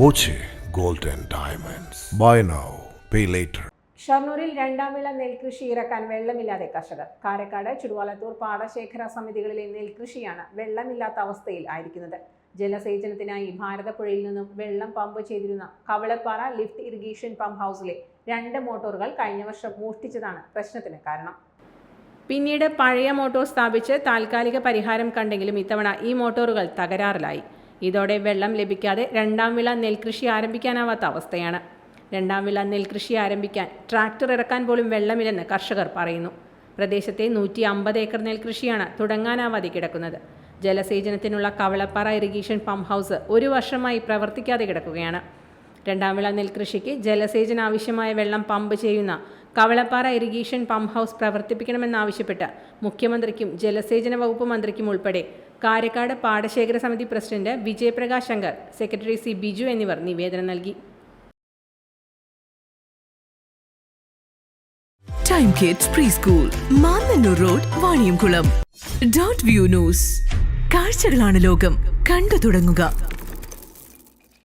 Boche gold and diamonds. Buy now pay later ഷൊർണൂരിൽ രണ്ടാം വിള നെൽകൃഷി ഇറക്കാൻ വെള്ളമില്ലാതെ കർഷകർ. കാരക്കാട് ചുടുവാലത്തൂർ പാടശേഖര സമിതികളിലെ നെൽകൃഷിയാണ് വെള്ളമില്ലാത്ത അവസ്ഥയിൽ ആയിരിക്കുന്നത്. ജലസേചനത്തിനായി ഭാരതപ്പുഴയിൽ നിന്നും വെള്ളം പമ്പ് ചെയ്തിരുന്ന കവളപ്പാറ ലിഫ്റ്റ് ഇറിഗേഷൻ പമ്പ് ഹൗസിലെ രണ്ട് മോട്ടോറുകൾ കഴിഞ്ഞ വർഷം മോഷ്ടിച്ചതാണ് പ്രശ്നത്തിന് കാരണം. പിന്നീട് പഴയ മോട്ടോർ സ്ഥാപിച്ച് താൽക്കാലിക പരിഹാരം കണ്ടെങ്കിലും ഇത്തവണ ഈ മോട്ടോറുകൾ തകരാറിലായി. ഇതോടെ വെള്ളം ലഭിക്കാതെ രണ്ടാം വിള നെൽകൃഷി ആരംഭിക്കാനാവാത്ത അവസ്ഥയാണ്. രണ്ടാം വിള നെൽകൃഷി ആരംഭിക്കാൻ ട്രാക്ടർ ഇറക്കാൻ പോലും വെള്ളമില്ലെന്ന് കർഷകർ പറയുന്നു. പ്രദേശത്തെ നൂറ്റി അമ്പത് ഏക്കർ നെൽകൃഷിയാണ് തുടങ്ങാനാവാതെ കിടക്കുന്നത്. ജലസേചനത്തിനുള്ള കവളപ്പാറ ഇറിഗേഷൻ പമ്പ് ഹൗസ് ഒരു വർഷമായി പ്രവർത്തിക്കാതെ കിടക്കുകയാണ്. രണ്ടാം വിള നെൽകൃഷിക്ക് ജലസേചന ആവശ്യമായ വെള്ളം പമ്പ് ചെയ്യുന്ന കവളപ്പാറ ഇറിഗേഷൻ പമ്പ് ഹൗസ് പ്രവർത്തിപ്പിക്കണമെന്നാവശ്യപ്പെട്ട് മുഖ്യമന്ത്രിക്കും ജലസേചന വകുപ്പ് മന്ത്രിക്കും ഉൾപ്പെടെ കാരക്കാട് പാടശേഖര സമിതി president Vijayaprakash Shankar secretary C Biju എന്നിവർ നിവേദനം നൽകി. Time kids preschool road Vaniyamkulam dot view news കാഴ്ചകളാണ് ലോകം. കണ്ടു തുടങ്ങുക.